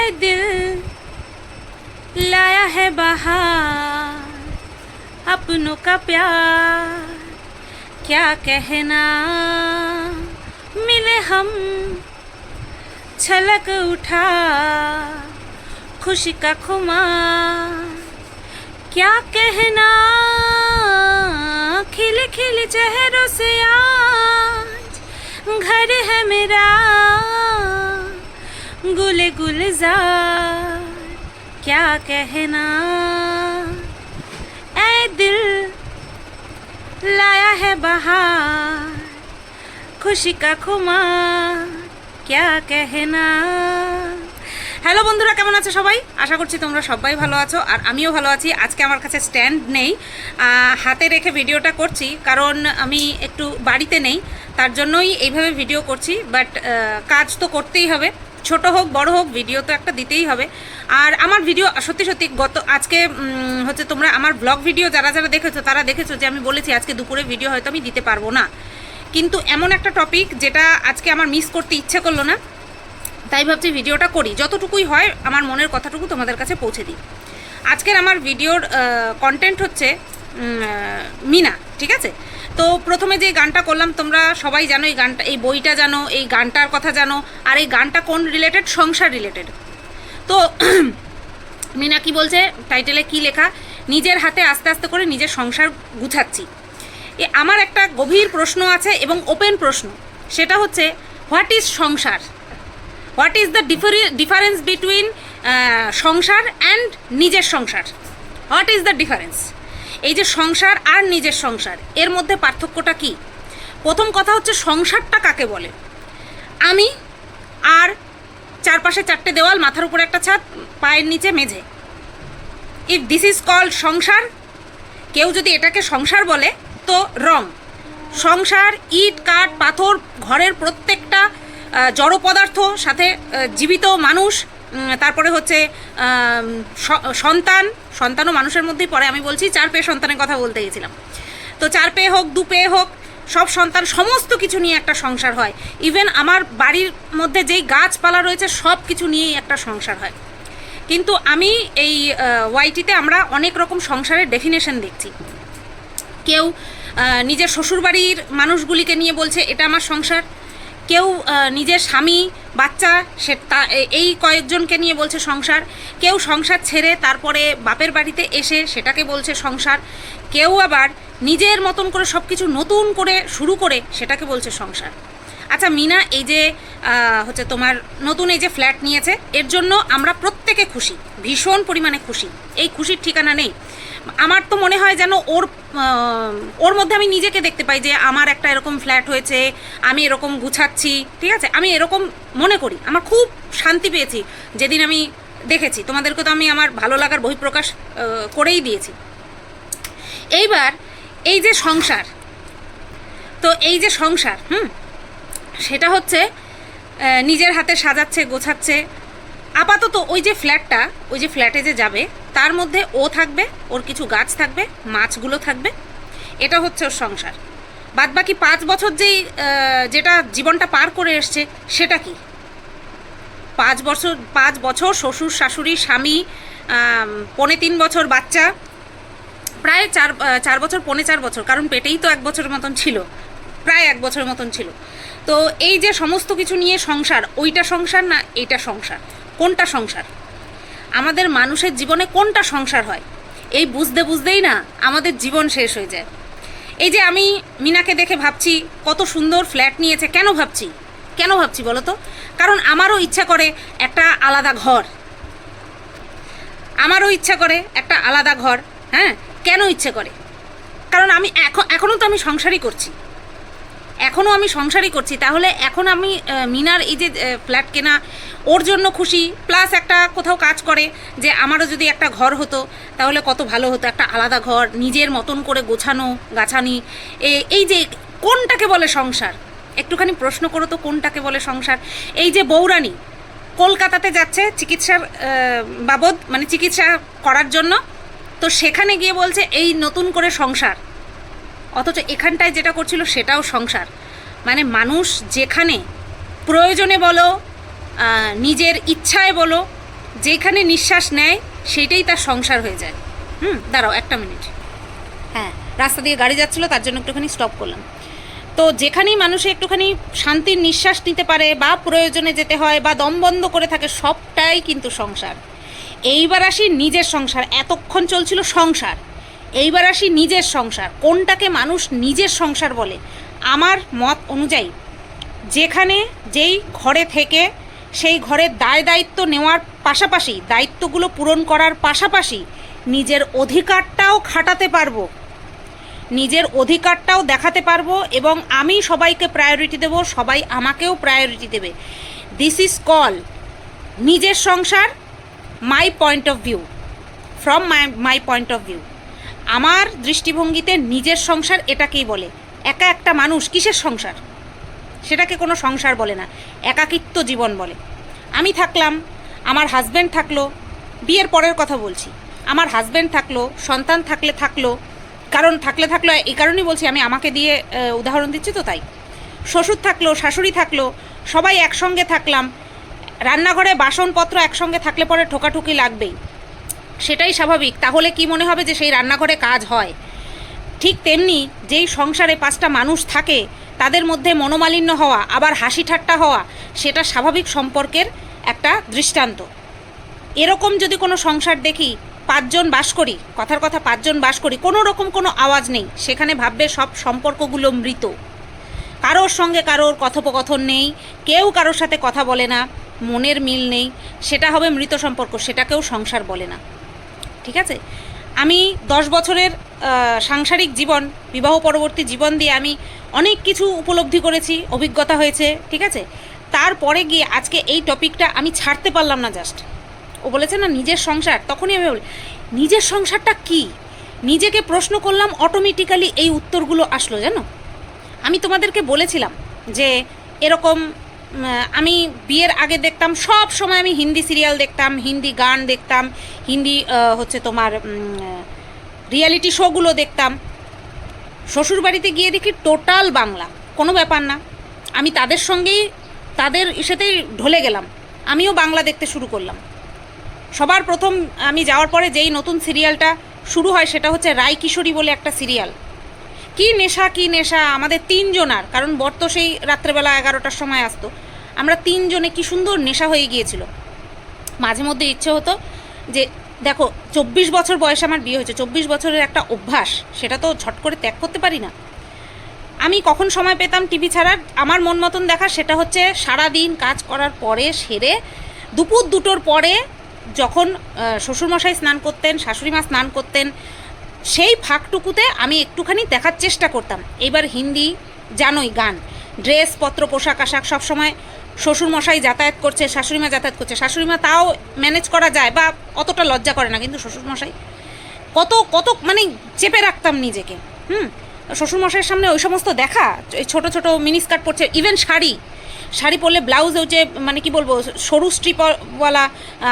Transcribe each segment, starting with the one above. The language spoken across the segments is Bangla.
ऐ दिल, लाया है बहार, अपनों का प्यार, क्या कहना? मिले हम, छलक उठा, खुशी का खुमार, क्या कहना? खिले खिले चेहरों से आज, घर है मेरा। गुले गुलजार क्या कहना ऐ दिल लाया है बहार খুশি কা খুমা ক্যা কেহনা হ্যালো বন্ধুরা কেমন আছো সবাই আশা করছি তোমরা সবাই ভালো আছো আর আমিও ভালো আছি আজকে আমার কাছে স্ট্যান্ড নেই আহ, হাতে রেখে ভিডিওটা করছি কারণ আমি একটু বাড়িতে নেই তার জন্যই এইভাবে ভিডিও করছি বাট কাজ তো করতেই হবে ছোট হোক, বড় হোক ভিডিও তো একটা দিতেই হবে। আর আমার ভিডিও সত্যি সত্যি গত, আজকে হচ্ছে তোমরা আমার ব্লগ ভিডিও যারা যারা দেখেছ, তারা দেখেছ যে আমি বলেছি আজকে দুপুরে ভিডিও হয়তো আমি দিতে পারব না। কিন্তু এমন একটা টপিক যেটা আজকে আমার মিস করতে ইচ্ছে করল না, তাই ভাবছি ভিডিওটা করি। যতটুকুই হয়, আমার মনের কথাটুকু তোমাদের কাছে পৌঁছে দিই। আজকের আমার ভিডিওর কন্টেন্ট হচ্ছে মিনা, ঠিক আছে? তো প্রথমে যে গানটা করলাম, তোমরা সবাই জানো এই গানটা, এই বইটা জানো, এই গানটার কথা জানো, আর এই গানটা কোন রিলেটেড সংসার রিলেটেড তো মিনা কি বলছে টাইটেলে কি লেখা? নিজের হাতে আস্তে আস্তে করে নিজের সংসার গুছাচ্ছি। এ আমার একটা গভীর প্রশ্ন আছে এবং ওপেন প্রশ্ন। সেটা হচ্ছে হোয়াট ইজ সংসার? What is the difference between সংসার অ্যান্ড নিজের সংসার? হোয়াট ইজ দ্য ডিফারেন্স এই যে সংসার আর নিজের সংসার, এর মধ্যে পার্থক্যটা কি? প্রথম কথা হচ্ছে সংসারটা কাকে বলে? আমি আর চারপাশে চারটে দেওয়াল, মাথার উপরে একটা ছাদ, পায়ের নিচে মেঝে। ইফ দিস ইজ কল্ড সংসার, কেউ যদি এটাকে সংসার বলে, তো রং। সংসার, ইট, কাঠ, পাথর, ঘরের প্রত্যেকটা জড় পদার্থ, সাথে জীবিত মানুষ তারপরে হচ্ছে সন্তান, সন্তানও মানুষের মধ্যেই পড়ে, আমি বলছি চার পেয়ে সন্তানের কথা বলতে গেছিলাম। তো চার পেয়ে হোক, দু পেয়ে হোক, সব সন্তান সমস্ত কিছু নিয়ে একটা সংসার হয়। ইভেন আমার বাড়ির মধ্যে যেই গাছপালা রয়েছে, সব কিছু নিয়েই একটা সংসার হয়। কিন্তু আমি এই ওয়াইটিতে আমরা অনেক রকম সংসারের ডেফিনেশন দেখছি। কেউ নিজের শ্বশুরবাড়ির মানুষগুলিকে নিয়ে বলছে, এটা আমার সংসার। কেউ নিজের স্বামী, বাচ্চা, সে তা এই কয়েকজনকে নিয়ে বলছে সংসার। কেউ সংসার ছেড়ে তারপরে বাপের বাড়িতে এসে সেটাকে বলছে সংসার। কেউ আবার নিজের মতন করে সব কিছু নতুন করে শুরু করে সেটাকে বলছে সংসার। আচ্ছা মিনা, এই যে হচ্ছে তোমার নতুন এই যে ফ্ল্যাট নিয়েছে, এর জন্য আমরা প্রত্যেকে খুশি, ভীষণ পরিমাণে খুশি। এই খুশির ঠিকানা নেই। আমার তো মনে হয় যেন ওর ওর মধ্যে আমি নিজেকে দেখতে পাই যে আমার একটা এরকম ফ্ল্যাট হয়েছে, আমি এরকম গুছাচ্ছি, ঠিক আছে? আমি এরকম মনে করি। আমার খুব শান্তি পেয়েছি যেদিন আমি দেখেছি। তোমাদেরকে তো আমি আমার ভালো লাগার বহিঃপ্রকাশ করেই দিয়েছি। এইবার এই যে সংসার, তো এই যে সংসার, হুম? সেটা হচ্ছে নিজের হাতে সাজাচ্ছে, গোছাচ্ছে আপাতত ওই যে ফ্ল্যাটটা, ওই যে ফ্ল্যাটে যে যাবে, তার মধ্যে ও থাকবে, ওর কিছু গাছ থাকবে, মাছগুলো থাকবে। এটা হচ্ছে ওর সংসার। বাদ বাকি পাঁচ বছর যেই যেটা জীবনটা পার করে এসছে, সেটা কি? পাঁচ বছর পাঁচ বছর শ্বশুর, শাশুড়ি, স্বামী পনে তিন বছর বাচ্চা, প্রায় চার চার বছর, পনে চার বছর, কারণ পেটেই তো এক বছরের মতন ছিল, প্রায় এক বছরের মতন ছিল। তো এই যে সমস্ত কিছু নিয়ে সংসার, ওইটা সংসার না এইটা সংসার? কোনটা সংসার? আমাদের মানুষের জীবনে কোনটা সংসার হয়? এই বুঝতে বুঝতেই না আমাদের জীবন শেষ হয়ে যায়। এই যে আমি মিনাকে দেখে ভাবছি, কত সুন্দর ফ্ল্যাট নিয়েছে, কেন ভাবছি? কেন ভাবছি বলো তো? কারণ আমারও ইচ্ছা করে একটা আলাদা ঘর। আমারও ইচ্ছা করে একটা আলাদা ঘর হ্যাঁ? কেন ইচ্ছে করে? কারণ আমি এখন, এখনও তো আমি সংসারই করছি। এখনও আমি সংসারই করছি। তাহলে এখন আমি মিনার এই যে ফ্ল্যাট কেনা, ওর জন্য খুশি প্লাস একটা কোথাও কাজ করে, যে আমারও যদি একটা ঘর হতো, তাহলে কত ভালো হতো। একটা আলাদা ঘর, নিজের মতন করে গোছানো, গাছানি এই যে কোনটাকে বলে সংসার? একটুখানি প্রশ্ন করো তো, কোনটাকে বলে সংসার? এই যে বৌরানী কলকাতাতে যাচ্ছে চিকিৎসার বাবদ মানে চিকিৎসা করার জন্য, তো সেখানে গিয়ে বলছে, এই নতুন করে সংসার। অথচ এখানটায় যেটা করছিল সেটাও সংসার। মানে মানুষ যেখানে প্রয়োজনে বলো নিজের ইচ্ছায় বলো, যেখানে নিঃশ্বাস নেয় সেইটাই তার সংসার হয়ে যায়। হুম, দাঁড়াও একটা মিনিট। হ্যাঁ রাস্তা দিয়ে গাড়ি যাচ্ছিল, তার জন্য একটুখানি স্টপ করলাম। তো যেখানেই মানুষে একটুখানি শান্তির নিঃশ্বাস নিতে পারে বা প্রয়োজনে যেতে হয় বা দম বন্ধ করে থাকে, সবটাই কিন্তু সংসার। এইবার আসি নিজের সংসার, এতক্ষণ চলছিল সংসার। এইবার আসি নিজের সংসার। কোনটাকে মানুষ নিজের সংসার বলে? আমার মত অনুযায়ী, যেখানে যেই ঘরে থেকে সেই ঘরের দায় দায়িত্ব নেওয়ার পাশাপাশি, দায়িত্বগুলো পূরণ করার পাশাপাশি নিজের অধিকারটাও খাটাতে পারব। নিজের অধিকারটাও দেখাতে পারব এবং আমি সবাইকে প্রায়োরিটি দেব, সবাই আমাকেও প্রায়োরিটি দেবে। দিস ইজ কল নিজের সংসার my point of view from my my point of view আমার দৃষ্টিভঙ্গিতে নিজের সংসার এটাকেই বলে। একা একটা মানুষ কিসের সংসার? সেটাকে কোনো সংসার বলে না, একাকিত্ব জীবন বলে। আমি থাকলাম, আমার হাজব্যান্ড থাকল, বিয়ের পরের কথা বলছি। আমার হাজব্যান্ড থাকল, সন্তান থাকলে থাকল, কারণ থাকলে থাকল, এই কারণেই বলছি আমি আমাকে দিয়ে উদাহরণ দিচ্ছি তো তাই। শ্বশুর থাকল, শাশুড়ি থাকল, সবাই একসঙ্গে থাকলাম, রান্নাঘরে বাসনপত্র একসঙ্গে থাকলে পরে ঠোকাঠুকি লাগবেই। সেটাই স্বাভাবিক। তাহলে কি মনে হবে যে সেই রান্নাঘরে কাজ হয়? ঠিক তেমনি যেই সংসারে পাঁচটা মানুষ থাকে, তাদের মধ্যে মনোমালিন্য হওয়া, আবার হাসি ঠাট্টা হওয়া, সেটা স্বাভাবিক সম্পর্কের একটা দৃষ্টান্ত। এরকম যদি কোনো সংসার দেখি, পাঁচজন বাস করি, কথার কথা পাঁচজন বাস করি, কোনো রকম কোনো আওয়াজ নেই, সেখানে ভাববে সব সম্পর্কগুলো মৃত। কারোর সঙ্গে কারোর কথোপকথন নেই, কেউ কারোর সাথে কথা বলে না, মনের মিল নেই, সেটা হবে মৃত সম্পর্ক, সেটাকেও সংসার বলে না। ঠিক আছে? আমি দশ বছরের সাংসারিক জীবন, বিবাহ পরবর্তী জীবন দিয়ে আমি অনেক কিছু উপলব্ধি করেছি, অভিজ্ঞতা হয়েছে, ঠিক আছে? তারপরে গিয়ে আজকে এই টপিকটা আমি ছাড়তে পারলাম না জাস্ট। ও বলেছে, না, নিজের সংসার। তখনই আমি বলি, নিজের সংসারটা কি? নিজেকে প্রশ্ন করলাম অটোমেটিক্যালি এই উত্তরগুলো আসলো, জানো? আমি তোমাদেরকে বলেছিলাম যে, এরকম আমি বিয়ের আগে দেখতাম, সব সময় আমি হিন্দি সিরিয়াল দেখতাম, হিন্দি গান দেখতাম, হিন্দি হচ্ছে তোমার রিয়ালিটি শোগুলো দেখতাম। শ্বশুরবাড়িতে গিয়ে দেখি টোটাল বাংলা, কোনো ব্যাপার না। আমি তাদের সঙ্গেই, তাদের ইসেতেই ঢলে গেলাম। আমিও বাংলা দেখতে শুরু করলাম। সবার প্রথম আমি যাওয়ার পরে যেই নতুন সিরিয়ালটা শুরু হয়, সেটা হচ্ছে রায় কিশোরী বলে একটা সিরিয়াল কি নেশা কি নেশা? আমাদের তিনজনার, কারণ বর তো সেই রাত্রেবেলা এগারোটার সময় আসতো। আমরা তিনজনে কি সুন্দর নেশা হয়ে গিয়েছিল। মাঝে মধ্যে ইচ্ছে হতো যে, দেখো, চব্বিশ বছর বয়সে আমার বিয়ে হয়েছে, চব্বিশ বছরের একটা অভ্যাস, সেটা তো ঝট করে ত্যাগ করতে পারি না। আমি কখন সময় পেতাম টিভি ছাড়ার? আমার মন মতন দেখা সেটা হচ্ছে সারা দিন কাজ করার পরে সেরে, দুপুর দুটোর পরে যখন শ্বশুরমশাই স্নান করতেন শাশুড়ি মা স্নান করতেন সেই ফাঁকটুকুতে আমি একটুখানি দেখার চেষ্টা করতাম। এবার হিন্দি জানোই গান। ড্রেস, পত্র, পোশাক, আশাক সবসময় শ্বশুরমশাই যাতায়াত করছে, শাশুড়িমা যাতায়াত করছে। শাশুড়িমা তাও ম্যানেজ করা যায় বা অতটা লজ্জা করে না, কিন্তু শ্বশুরমশাই কত কত মানে চেপে রাখতাম নিজেকে। হুম? শ্বশুরমশাইয়ের সামনে ওই সমস্ত দেখা ছোটো ছোটো মিনিস্কার্ট পরছে ইভেন শাড়ি। শাড়ি পরলে ব্লাউজ যে মানে কি বলব, সরু স্ট্রিপওয়ালা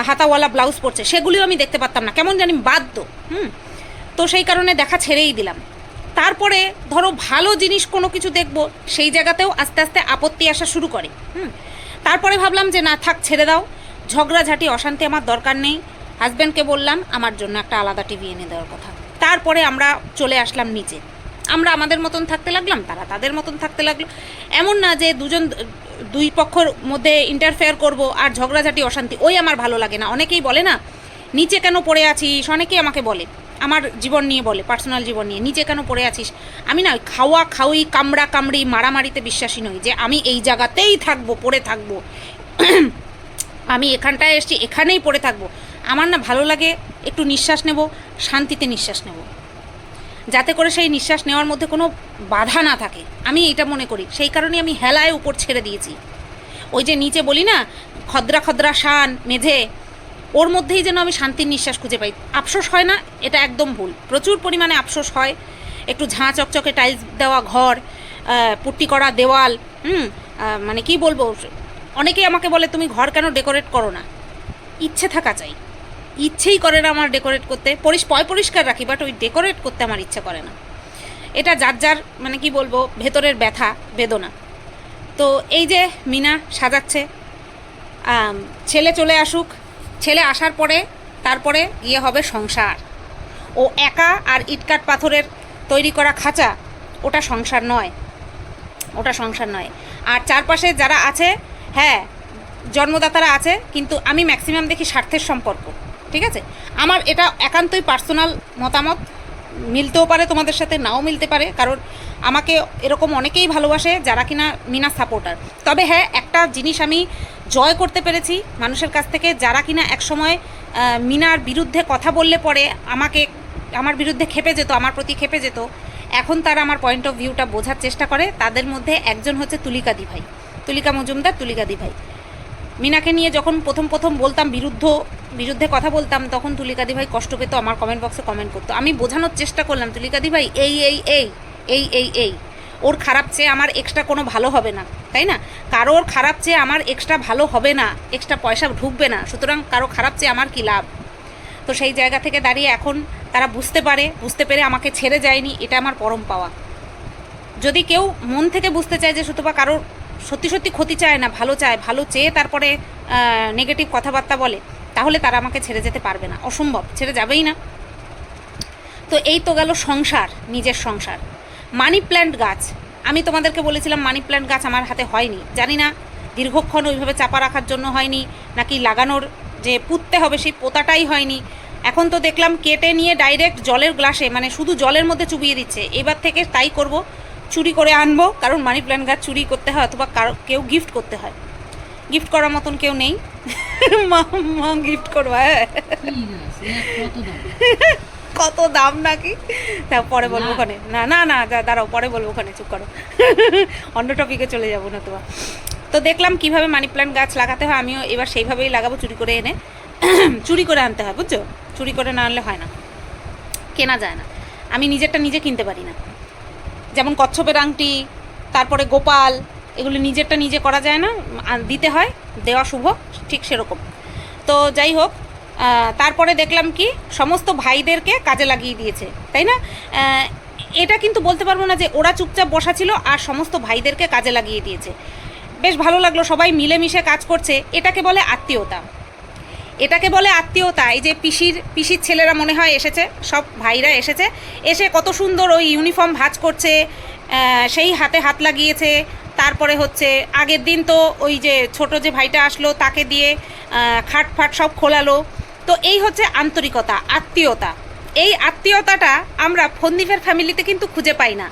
হাতাওয়ালা ব্লাউজ পরছে, সেগুলিও আমি দেখতে পারতাম না। কেমন জানি বাধ্য হুম? তো সেই কারণে দেখা ছেড়েই দিলাম। তারপরে ধরো ভালো জিনিস কোনো কিছু দেখব, সেই জায়গাতেও আস্তে আস্তে আপত্তি আসা শুরু করে, হুম। তারপরে ভাবলাম যে না, থাক, ছেড়ে দাও। ঝগড়াঝাটি, অশান্তি আমার দরকার নেই। হাজব্যান্ডকে বললাম, আমার জন্য একটা আলাদা টিভি এনে দেওয়ার কথা। তারপরে আমরা চলে আসলাম নিচে। আমরা আমাদের মতন থাকতে লাগলাম, তারা তাদের মতন থাকতে লাগল। এমন না যে দুজন, দুই পক্ষর মধ্যে ইন্টারফেয়ার করব আর ঝগড়াঝাটি, অশান্তি, ওই আমার ভালো লাগে না। অনেকেই বলে না, নিচে কেন পড়ে আছিস? অনেকেই আমাকে বলে। আমার জীবন নিয়ে বলে পার্সোনাল জীবন নিয়ে নিচে কেন পড়ে আছিস? আমি না খাওয়া, খাওয়ি, কামড়া, কামড়ি, মারামারিতে বিশ্বাসী নই যে আমি এই জায়গাতেই থাকব, পড়ে থাকব। আমি এখানটায় এসেছি, এখানেই পড়ে থাকব। আমার না ভালো লাগে একটু নিঃশ্বাস নেব, শান্তিতে নিঃশ্বাস নেব। যাতে করে সেই নিঃশ্বাস নেওয়ার মধ্যে কোনো বাধা না থাকে। আমি এটা মনে করি, সেই কারণে আমি হেলায় উপর ছেড়ে দিয়েছি। ওই যে নিচে বলি না, খদ্রা খদ্রা শান, মেঝে। ওর মধ্যেই যেন আমি শান্তির নিঃশ্বাস খুঁজে পাই। আফসোস হয় না, এটা একদম ভুল। প্রচুর পরিমাণে আফসোস হয়। একটু ঝাঁ চকচকে টাইলস দেওয়া ঘর পুট্টি করা দেওয়াল, হুম মানে কি বলব, অনেকেই আমাকে বলে, তুমি ঘর কেন ডেকোরেট করো না? ইচ্ছে থাকা চাই। ইচ্ছেই করে না আমার ডেকোরেট করতে। পরিস, পয় পরিষ্কার রাখি বাট ওই ডেকোরেট করতে আমার ইচ্ছে করে না। এটা যার যার মানে কি বলব, ভেতরের ব্যথা, বেদনা। তো এই যে মিনা সাজাচ্ছে ছেলে চলে আসুক ছেলে আসার পরে, তারপরে গিয়ে হবে সংসার। ও একা আর ইটকাট পাথরের তৈরি করা খাঁচা, ওটা সংসার নয়। ওটা সংসার নয়। আর চারপাশে যারা আছে হ্যাঁ জন্মদাতারা আছে, কিন্তু আমি ম্যাক্সিমাম দেখি স্বার্থের সম্পর্ক, ঠিক আছে? আমার এটা একান্তই পার্সোনাল মতামত। মিলতেও পারে, তোমাদের সাথে নাও মিলতে পারে, কারণ আমাকে এরকম অনেকেই ভালোবাসে যারা কিনা মিনা সাপোর্টার তবে হ্যাঁ একটা জিনিস আমি জয় করতে পেরেছি মানুষের কাছ থেকে, যারা কিনা একসময় মিনার বিরুদ্ধে কথা বললে পরে আমাকে, আমার বিরুদ্ধে খেপে যেত, আমার প্রতি খেপে যেত, এখন তারা আমার পয়েন্ট অফ ভিউটা বোঝার চেষ্টা করে। তাদের মধ্যে একজন হচ্ছে তুলিকা দি ভাই তুলিকা মজুমদার, তুলিকা দি ভাই মিনাকে নিয়ে যখন প্রথম প্রথম বলতাম বিরুদ্ধ, বিরুদ্ধে কথা বলতাম, তখন তুলিকাদি ভাই কষ্ট পেতো আমার কমেন্ট বক্সে কমেন্ট করতো। আমি বোঝানোর চেষ্টা করলাম, তুলিকাদি ভাই, এই এই এই এই এই এই, ওর খারাপ চেয়ে আমার এক্সট্রা কোনো ভালো হবে না, তাই না? কারোর খারাপ চেয়ে আমার এক্সট্রা ভালো হবে না এক্সট্রা পয়সা ঢুকবে না, সুতরাং কারও খারাপ চেয়ে আমার কি লাভ? তো সেই জায়গা থেকে দাঁড়িয়ে এখন তারা বুঝতে পারে, বুঝতে পেরে আমাকে ছেড়ে যায়নি, এটা আমার পরম পাওয়া। যদি কেউ মন থেকে বুঝতে চায় যে সুতপা কারোর সত্যি সত্যি ক্ষতি চায় না, ভালো চায়, ভালো চেয়ে তারপরে নেগেটিভ কথাবার্তা বলে, তাহলে তারা আমাকে ছেড়ে যেতে পারবে না। অসম্ভব, ছেড়ে যাবেই না। তো এই তো গেল সংসার, নিজের সংসার। মানি প্ল্যান্ট গাছ, আমি তোমাদেরকে বলেছিলাম মানি প্ল্যান্ট গাছ আমার হাতে হয়নি। জানি না দীর্ঘক্ষণ ওইভাবে চাপা রাখার জন্য হয়নি, নাকি লাগানোর যে পুঁততে হবে সেই পোতাটাই হয়নি। এখন তো দেখলাম কেটে নিয়ে ডাইরেক্ট জলের গ্লাসে মানে শুধু জলের মধ্যে চুবিয়ে দিচ্ছে। এবার থেকে তাই করব চুরি করে আনব কারণ মানি প্ল্যান্ট গাছ চুরি করতে হয় অথবা কারও কেউ গিফট করতে হয়। গিফট করার মতন কেউ নেই। মা মা গিফট করব হ্যাঁ। কত দাম? নাকি? তা পরে বলব ওখানে। না না না দাঁড়াও পরে বলব ওখানে চুপ করো। অন্য টপিকে চলে যাব না তোমার তো দেখলাম কীভাবে মানি প্ল্যান্ট গাছ লাগাতে হয় আমিও এবার সেইভাবেই লাগাবো চুরি করে এনে। চুরি করে আনতে হয় বুঝছ? চুরি করে না আনলে হয় না। কেনা যায় না। আমি নিজেরটা নিজে কিনতে পারি না। যেমন কচ্ছপের আংটি, তারপরে গোপাল, এগুলো নিজেরটা নিজে করা যায় না দিতে হয়, দেওয়া শুভ, ঠিক সেরকম। তো যাই হোক তারপরে দেখলাম কি, সমস্ত ভাইদেরকে কাজে লাগিয়ে দিয়েছে, তাই না? এটা কিন্তু বলতে পারব না যে ওরা চুপচাপ বসা ছিল আর সমস্ত ভাইদেরকে কাজে লাগিয়ে দিয়েছে। বেশ ভালো লাগল, সবাই মিলেমিশে কাজ করছে, এটাকে বলে আত্মীয়তা। এটাকে বলে আত্মীয়তা। এই যে পিসির পিসির ছেলেরা মনে হয় এসেছে, সব ভাইরা এসেছে। এসে কত সুন্দর ওই ইউনিফর্ম ভাজ করছে সেই হাতে হাত লাগিয়েছে। তারপরে হচ্ছে, আগের দিন তো ওই যে ছোট যে ভাইটা আসলো, তাকে দিয়ে খাট ফাট সব খোলালো। তো এই হচ্ছে আন্তরিকতা, আত্মীয়তা। এই আত্মীয়তাটা আমরা ফন্দীপের ফ্যামিলিতে কিন্তু খুঁজে পাই না।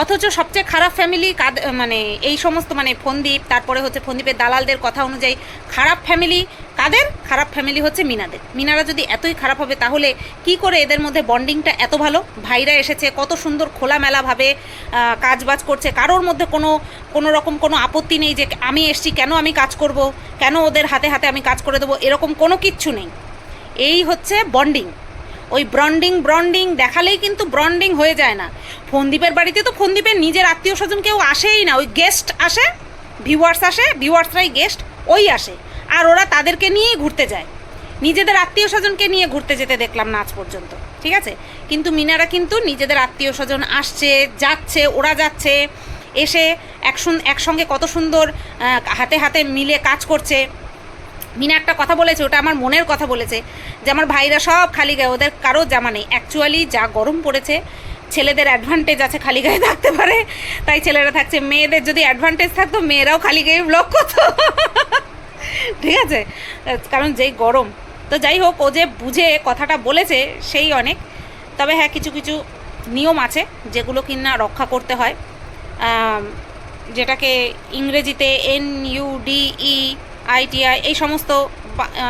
অথচ সবচেয়ে খারাপ ফ্যামিলি কাদ মানে এই সমস্ত মানে ফন্দীপ তারপরে হচ্ছে ফন্দীপের দালালদের কথা অনুযায়ী খারাপ ফ্যামিলি কাদের? খারাপ ফ্যামিলি হচ্ছে মিনাদের। মিনারা যদি এতই খারাপ হবে, তাহলে কি করে এদের মধ্যে বন্ডিংটা এত ভালো? ভাইরা এসেছে, কত সুন্দর খোলামেলাভাবে কাজবাজ করছে। কারোর মধ্যে কোনো কোনো রকম কোনো আপত্তি নেই যে আমি এসছি, কেন আমি কাজ করব? কেন ওদের হাতে হাতে আমি কাজ করে দেবো? এরকম কোনো কিচ্ছু নেই। এই হচ্ছে বন্ডিং ওই ব্রন্ডিং ব্রন্ডিং দেখালেই কিন্তু ব্রন্ডিং হয়ে যায় না। ফন্দীপের বাড়িতে তো ফন্দীপের নিজের আত্মীয় স্বজন কেউ আসেই না। ওই গেস্ট আসে ভিউয়ার্স আসে ভিউয়ার্সরাই গেস্ট ওই আসে। আর ওরা তাদেরকে নিয়েই ঘুরতে যায়। নিজেদের আত্মীয় স্বজনকে নিয়ে ঘুরতে যেতে দেখলাম না আজ পর্যন্ত, ঠিক আছে? কিন্তু মিনারা কিন্তু নিজেদের আত্মীয় স্বজন আসছে, যাচ্ছে, ওরা যাচ্ছে, এসে একসঙ্গে একসঙ্গে কত সুন্দর হাতে হাতে মিলে কাজ করছে। মিনা একটা কথা বলেছে, ওটা আমার মনের কথা বলেছে, যে আমার ভাইরা সব খালি গায়ে, ওদের কারও জামা নেই। অ্যাকচুয়ালি যা গরম পড়েছে, ছেলেদের অ্যাডভান্টেজ আছে খালি গায়ে থাকতে পারে, তাই ছেলেরা থাকছে। মেয়েদের যদি অ্যাডভান্টেজ থাকতো, মেয়েরাও খালি গায়ে ব্লক করতো। ঠিক আছে? কারণ যেই গরম। তো যাই হোক, ও যে বুঝে কথাটা বলেছে, সেই অনেক। তবে হ্যাঁ কিছু কিছু নিয়ম আছে, যেগুলো কিনা রক্ষা করতে হয়। যেটাকে ইংরেজিতে N U D E ITI, এই সমস্ত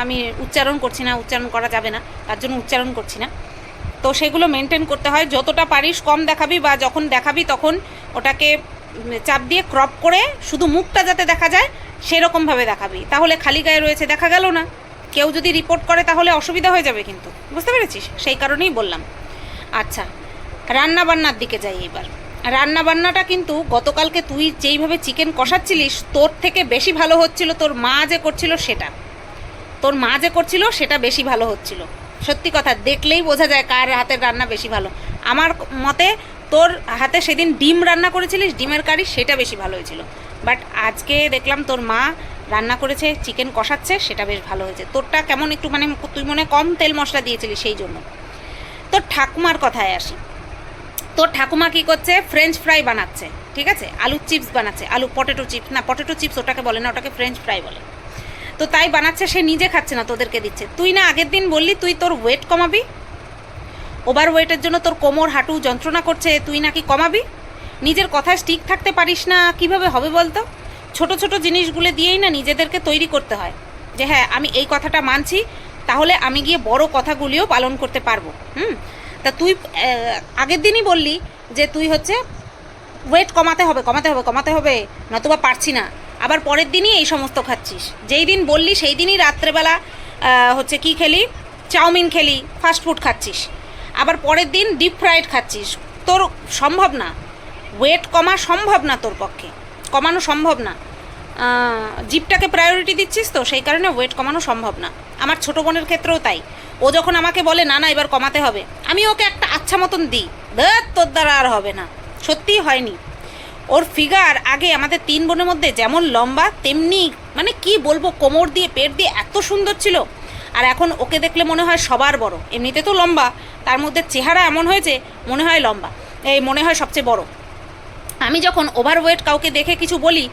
আমি উচ্চারণ করছি না, উচ্চারণ করা যাবে না, তার জন্য উচ্চারণ করছি না। তো সেগুলো মেনটেন করতে হয়, যতটা পারিস কম দেখাবি বা যখন দেখাবি তখন ওটাকে চাপ দিয়ে ক্রপ করে শুধু মুখটা যাতে দেখা যায়, সেরকমভাবে দেখাবি। তাহলে খালি গায়ে রয়েছে, দেখা গেল না। কেউ যদি রিপোর্ট করে তাহলে অসুবিধা হয়ে যাবে কিন্তু। বুঝতে পেরেছিস? সেই কারণেই বললাম। আচ্ছা রান্না বান্নার দিকে যাই এবার। রান্না বান্নাটা কিন্তু গতকালকে তুই যেইভাবে চিকেন কষাচ্ছিলিস, তোর থেকে বেশি ভালো হচ্ছিল, তোর মা যে করছিল সেটা। তোর মা যে করছিল সেটা বেশি ভালো হচ্ছিল। সত্যি কথা, দেখলেই বোঝা যায় কার হাতের রান্না বেশি ভালো। আমার মতে, তোর হাতে সেদিন ডিম রান্না করেছিলিস, ডিমের কারি সেটা বেশি ভালো হয়েছিল। বাট আজকে দেখলাম তোর মা রান্না করেছে চিকেন কষাচ্ছে, সেটা বেশ ভালো হয়েছে। তোরটা কেমন একটু মানে তুই মনে কম তেল মশলা দিয়েছিলি সেই জন্য। তোর ঠাকুমার কথায় আসি। তোর ঠাকুমা কী করছে? ফ্রেঞ্চ ফ্রাই বানাচ্ছে, ঠিক আছে? আলু চিপস বানাচ্ছে। আলু পটেটো চিপস না পটেটো চিপস ওটাকে বলে না, ওটাকে ফ্রেঞ্চ ফ্রাই বলে। তো তাই বানাচ্ছে, সে নিজে খাচ্ছে না, তোদেরকে দিচ্ছে। তুই না আগের দিন বললি তুই তোর ওয়েট কমাবি? ওভার ওয়েটের জন্য তোর কোমর, হাঁটু যন্ত্রণা করছে, তুই নাকি কমাবি? নিজের কথায় স্টিক থাকতে পারিস না, কীভাবে হবে বলতো? ছোট ছোট জিনিসগুলো দিয়েই না নিজেদেরকে তৈরি করতে হয়। যে হ্যাঁ আমি এই কথাটা মানছি, তাহলে আমি গিয়ে বড় কথাগুলিও পালন করতে পারব। হুম? তা তুই আগের দিনই বললি যে তুই হচ্ছে ওয়েট কমাতে হবে কমাতে হবে কমাতে হবে, নতুবা পারছি না। আবার পরের দিনই এই সমস্ত খাচ্ছিস। যেই দিন বললি, সেই দিনই রাত্রেবেলা হচ্ছে কি খেলি? চাউমিন খেলি ফাস্ট ফুড খাচ্ছিস। আবার পরের দিন ডিপ ফ্রাইড খাচ্ছিস। তোর সম্ভব না। ওয়েট কমা সম্ভব না তোর পক্ষে। কমানো সম্ভব না। জিপটাকে প্রায়োরিটি দিচ্ছিস তো, সেই কারণে ওয়েট কমানো সম্ভব না। আমার ছোটো বোনের ক্ষেত্রেও তাই। ও যখন আমাকে বলে, না না, এবার কমাতে হবে, আমি ওকে একটা আচ্ছা মতন দিই। ধর তোর দ্বারা আর হবে না। সত্যিই হয়নি। ওর ফিগার আগে আমাদের তিন বোনের মধ্যে যেমন লম্বা, তেমনি মানে কি বলব, কোমর দিয়ে, পেট দিয়ে এত সুন্দর ছিল। আর এখন ওকে দেখলে মনে হয় সবার বড়। এমনিতে তো লম্বা, তার মধ্যে চেহারা এমন হয়েছে, মনে হয় লম্বা। এই মনে হয় সবচেয়ে বড়। আমি যখন ওভারওয়েট কাউকে দেখে কিছু বলি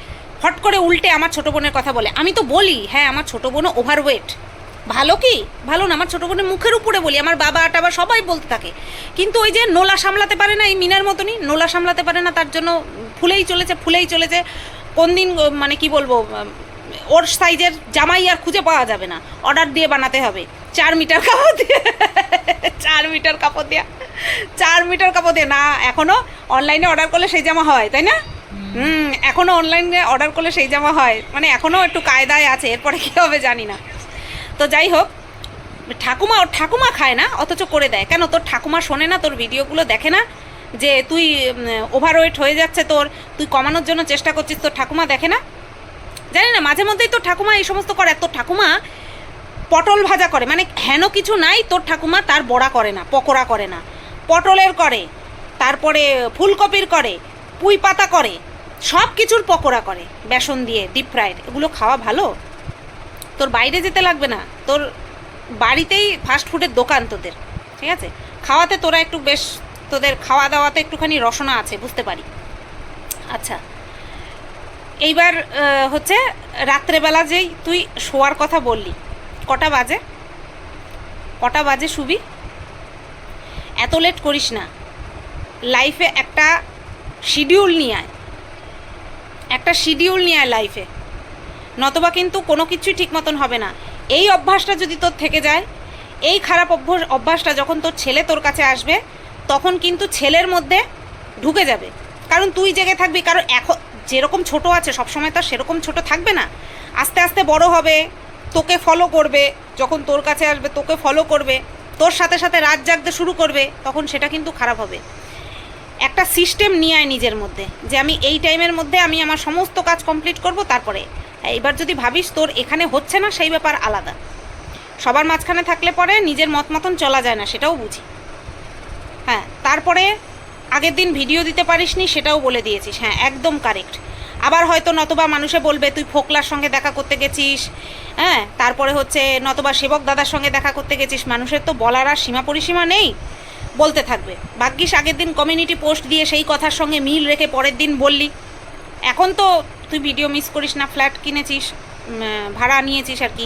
হট করে উল্টে আমার ছোটো বোনের কথা বলে। আমি তো বলি হ্যাঁ আমার ছোটো বোনও ওভারওয়েট ভালো কি? ভালো না, আমার ছোটো বোনের মুখের উপরে বলি, আমার বাবা টাবা সবাই বলতে থাকে। কিন্তু ওই যে নোলা সামলাতে পারে না এই মিনার মতনই, নোলা সামলাতে পারে না, তার জন্য ফুলেই চলেছে ফুলেই চলেছে। কোন দিন মানে কি বলব ওর সাইজের জামাই আর খুঁজে পাওয়া যাবে না। অর্ডার দিয়ে বানাতে হবে। চার মিটার কাপড় দিয়ে। চার মিটার কাপড় দিয়ে। চার মিটার কাপড় দিয়ে। না এখনও অনলাইনে অর্ডার করলে সেই জামা হয়, তাই না? হুম এখনও অনলাইনে অর্ডার করলে সেই জামা হয়। মানে এখনও একটু কায়দায় আছে, এরপরে কী হবে জানি না। তো যাই হোক, ঠাকুমা, ওর ঠাকুমা খায় না, অথচ করে দেয়। কেন, তোর ঠাকুমা শোনে না, তোর ভিডিওগুলো দেখে না? যে তুই ওভারওয়েট হয়ে যাচ্ছে তোর, তুই কমানোর জন্য চেষ্টা করছিস, তোর ঠাকুমা দেখে না? জানি না, মাঝে মধ্যেই তোর ঠাকুমা এই সমস্ত করে তোর ঠাকুমা পটল ভাজা করে। মানে হেন কিছু নাই, তোর ঠাকুমা তার বড়া করে না, পকোড়া করে না। পটলের করে, তারপরে ফুলকপির করে, পুঁই পাতা করে সব কিছুর পকোড়া করে। বেসন দিয়ে ডিপ ফ্রাইড এগুলো খাওয়া ভালো? তোর বাইরে যেতে লাগবে না। তোর বাড়িতেই ফাস্ট ফুডের দোকান তোদের, ঠিক আছে? খাওয়াতে তোরা একটু বেশ, তোদের খাওয়া দাওয়াতে একটুখানি রসনা আছে, বুঝতে পারি। আচ্ছা এইবার হচ্ছে রাত্রেবেলা যেই তুই শোয়ার কথা বললি, কটা বাজে? কটা বাজে শুবি এত লেট করিস না। লাইফে একটা শিডিউল নিয়ে আয়। একটা শিডিউল নিয়ে আয় লাইফে নতবা কিন্তু কোনো কিছুই ঠিক মতন হবে না। এই অভ্যাসটা যদি তোর থেকে যায়, এই খারাপ অভ্যাস অভ্যাসটা যখন তোর ছেলে তোর কাছে আসবে, তখন কিন্তু ছেলের মধ্যে ঢুকে যাবে। কারণ তুই জেগে থাকবি, কারণ এখন যেরকম ছোট আছে, সবসময় তো আর সেরকম ছোট থাকবে না। আস্তে আস্তে বড় হবে, তোকে ফলো করবে, যখন তোর কাছে আসবে তোকে ফলো করবে, তোর সাথে সাথে রাত জাগতে শুরু করবে, তখন সেটা কিন্তু খারাপ হবে। একটা সিস্টেম নিয়ে আয় নিজের মধ্যে, যে আমি এই টাইমের মধ্যে আমি আমার সমস্ত কাজ কমপ্লিট করব তারপরে। এবার যদি ভাবিস তোর এখানে হচ্ছে না, সেই ব্যাপার আলাদা। সবার মাঝখানে থাকলে পরে নিজের মত মতন চলা যায় না, সেটাও বুঝি। হ্যাঁ তারপরে আগের দিন ভিডিও দিতে পারিসনি, সেটাও বলে দিয়েছিস। হ্যাঁ একদম কারেক্ট আবার হয়তো নতবা মানুষে বলবে, তুই ফোকলার সঙ্গে দেখা করতে গেছিস। হ্যাঁ তারপরে হচ্ছে নতবা সেবক দাদার সঙ্গে দেখা করতে গেছিস। মানুষের তো বলার আর সীমা পরিসীমা নেই। বলতে থাকবে। ভাগ্যিস আগের দিন কমিউনিটি পোস্ট দিয়ে সেই কথার সঙ্গে মিল রেখে পরের দিন বললি। এখন তো তুই ভিডিও মিস করিস না ফ্ল্যাট কিনেছিস ভাড়া নিয়েছিস আর কি।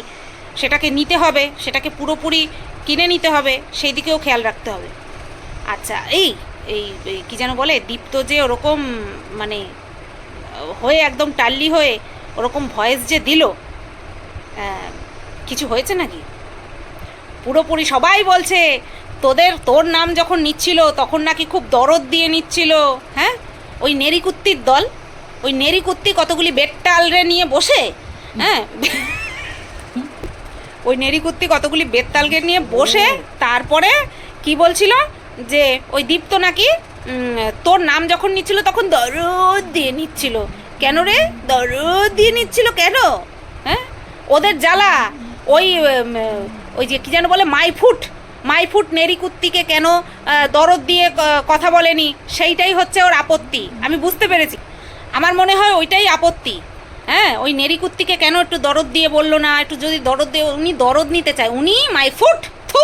সেটাকে নিতে হবে, সেটাকে পুরোপুরি কিনে নিতে হবে সেই দিকেও খেয়াল রাখতে হবে। আচ্ছা এই এই কি যেন বলে, দীপ্ত যে ওরকম মানে হয়ে একদম টাল্লি হয়ে ওরকম ভয়েস যে দিল কিছু হয়েছে নাকি? পুরোপুরি সবাই বলছে তোদের, তোর নাম যখন নিচ্ছিল, তখন নাকি খুব দরদ দিয়ে নিচ্ছিল হ্যাঁ? ওই নেরিকুত্তির দল, ওই নেরিকুত্তি কতগুলি বেটটালরে নিয়ে বসে হ্যাঁ? ওই নেরিকুত্তি কতগুলি বেতালকে নিয়ে বসে, তারপরে কি বলছিল? যে ওই দীপ্ত নাকি তোর নাম যখন নিচ্ছিল, তখন দরদ দিয়ে নিচ্ছিল। কেন রে? দরদ দিয়ে নিচ্ছিল কেন? হ্যাঁ? ওদের জ্বালা, ওই ওই যে কি যেন বলে, মাইফুট মাইফুট নেরিকুত্তিকে কেন দরদ দিয়ে কথা বলেনি, সেইটাই হচ্ছে ওর আপত্তি। আমি বুঝতে পেরেছি। আমার মনে হয় ওইটাই আপত্তি। হ্যাঁ ওই নেরিকুত্তিকে কেন একটু দরদ দিয়ে বলল না, একটু যদি দরদ দিয়ে, উনি দরদ নিতে চায়, উনি মাইফুট, থু,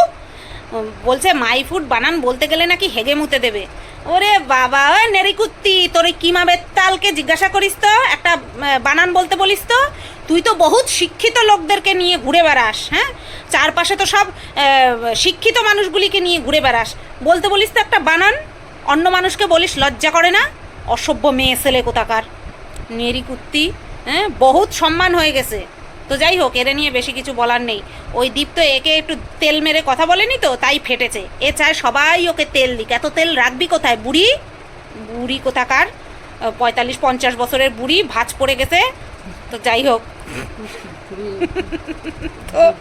বলছে মাইফুট বানান বলতে গেলে নাকি হেগে মুতে দেবে। ওরে বাবা ওই নেরিকুত্তি তোর ওই কিমা বেত্তালকে জিজ্ঞাসা করিস তো, একটা বানান বলতে বলিস তো। তুই তো বহুত শিক্ষিত লোকদেরকে নিয়ে ঘুরে বেড়াস হ্যাঁ? চারপাশে তো সব শিক্ষিত মানুষগুলিকে নিয়ে ঘুরে বেড়াস। বলতে বলিস তো একটা বানান, অন্য মানুষকে বলিস লজ্জা করে না? অসভ্য মেয়ে ছেলে কোথাকার। নেরি কুত্তি হ্যাঁ? বহুত সম্মান হয়ে গেছে। তো যাই হোক এরে নিয়ে বেশি কিছু বলার নেই। ওই দীপ তো একে একটু তেল মেরে কথা বলেনি তো, তাই ফেটেছে। এ চায় সবাই ওকে তেল দিক। এত তেল রাখবি কোথায়, বুড়ি? বুড়ি কোথাকার? পঁয়তাল্লিশ, পঞ্চাশ বছরের বুড়ি, ভাঁজ পড়ে গেছে। তো যাই হোক। তো-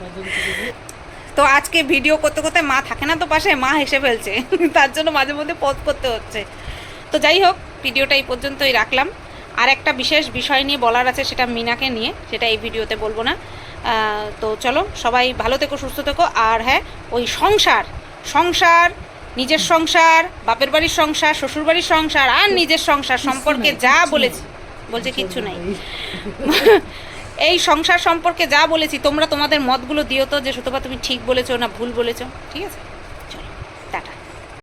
তো আজকে ভিডিও করতে করতে মা থাকে না তো পাশে, মা হেসে ফেলছে। তার জন্য মাঝে মধ্যে পথ করতে হচ্ছে। তো যাই হোক, ভিডিওটা এই পর্যন্তই রাখলাম। আর একটা বিশেষ বিষয় নিয়ে বলার আছে সেটা মিনাকে নিয়ে সেটা এই ভিডিওতে বলব না। তো চলো সবাই ভালো থেকো সুস্থ থেকো। আর হ্যাঁ ওই সংসার সংসার নিজের সংসার বাপের বাড়ির সংসার শ্বশুর বাড়ির সংসার আর নিজের সংসার সম্পর্কে যা বলেছি বলছে কিচ্ছু নাই। এই সংসার সম্পর্কে যা বলেছি তোমরা তোমাদের মতগুলো দিও তো যে সুতপা তুমি ঠিক বলেছ না ভুল বলেছ ঠিক আছে?